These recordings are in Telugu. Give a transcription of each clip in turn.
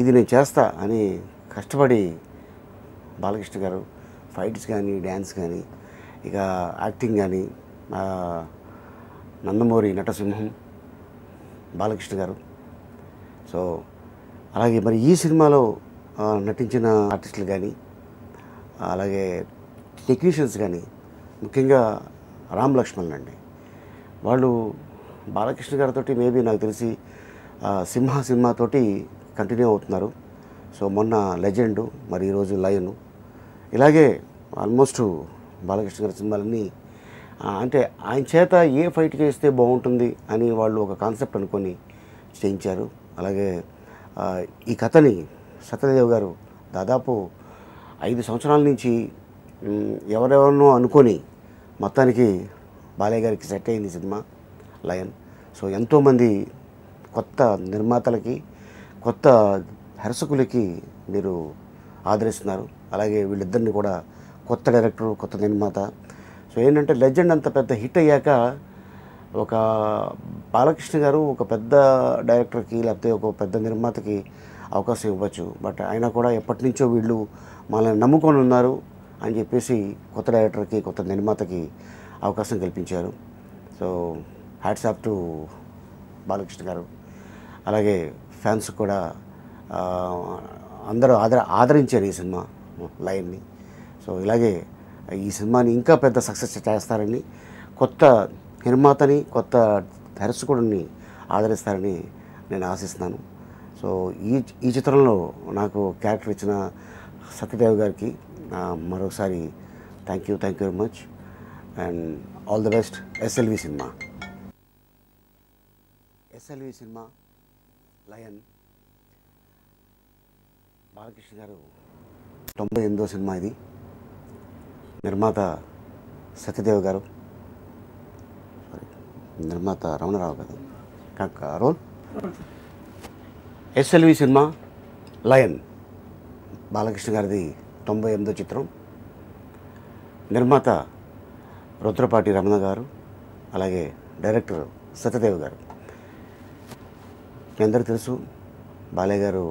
ఇది నేను చేస్తా అని కష్టపడి బాలకృష్ణ గారు ఫైట్స్ కానీ డ్యాన్స్ కానీ ఇక యాక్టింగ్ కానీ నందమూరి నటసింహం బాలకృష్ణ గారు. సో అలాగే మరి ఈ సినిమాలో నటించిన ఆర్టిస్టులు కానీ అలాగే టెక్నీషియన్స్ కానీ ముఖ్యంగా రామ్ లక్ష్మణ్ అండి. వాళ్ళు బాలకృష్ణ గారితో మేబీ నాకు తెలిసి సింహ సినిమాతోటి కంటిన్యూ అవుతున్నారు. సో మొన్న లెజెండు మరి ఈరోజు లయను. ఇలాగే ఆల్మోస్ట్ బాలకృష్ణ గారి సినిమాలన్నీ అంటే ఆయన చేత ఏ ఫైట్ చేస్తే బాగుంటుంది అని వాళ్ళు ఒక కాన్సెప్ట్ అనుకొని చేయించారు. అలాగే ఈ కథని సత్యదేవ్ గారు దాదాపు ఐదు సంవత్సరాల నుంచి ఎవరెవరినో అనుకొని మొత్తానికి బాలయ్య గారికి సెట్ అయింది సినిమా లయన్. సో ఎంతోమంది కొత్త నిర్మాతలకి కొత్త హర్సకులకి మీరు ఆదరిస్తున్నారు. అలాగే వీళ్ళిద్దరిని కూడా కొత్త డైరెక్టర్ కొత్త నిర్మాత. సో ఏంటంటే లెజెండ్ అంత పెద్ద హిట్ అయ్యాక ఒక బాలకృష్ణ గారు ఒక పెద్ద డైరెక్టర్కి లేకపోతే ఒక పెద్ద నిర్మాతకి అవకాశం ఇవ్వచ్చు. బట్ అయినా కూడా ఎప్పటి నుంచో వీళ్ళు మనల్ని నమ్ముకొని ఉన్నారు అని చెప్పేసి కొత్త డైరెక్టర్కి కొత్త నిర్మాతకి అవకాశం కల్పించారు. So hats off to Balakrishna garu. అలాగే ఫ్యాన్స్ కూడా అందరూ ఆదర ఆదరించారు ఈ సినిమా లైన్ని. సో ఇలాగే ఈ సినిమాని ఇంకా పెద్ద సక్సెస్ చేస్తారని కొత్త నిర్మాతని కొత్త దర్శకుడిని ఆదరిస్తారని నేను ఆశిస్తున్నాను. సో ఈ ఈ చిత్రంలో నాకు క్యారెక్టర్ ఇచ్చిన సత్యదేవ్ గారికి మరోసారి thank you thank you very much and all the best SLV cinema. SLV cinema. Lion. Balakrishna garu తొంభై ఎనిమిదో సినిమా ఇది. నిర్మాత సత్యదేవ్ గారు. నిర్మాత రమణరావు గారు. కాక role. SLV cinema Lion. Balakrishna గారిది తొంభై ఎనిమిదో చిత్రం. నిర్మాత రుద్రపాటి రమణ గారు అలాగే డైరెక్టర్ సత్యదేవ్ గారు. మీ అందరికీ తెలుసు బాలయ్య గారు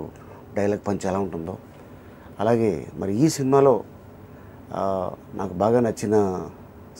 డైలాగ్ పంచ్ ఎలా ఉంటుందో. అలాగే మరి ఈ సినిమాలో నాకు బాగా నచ్చిన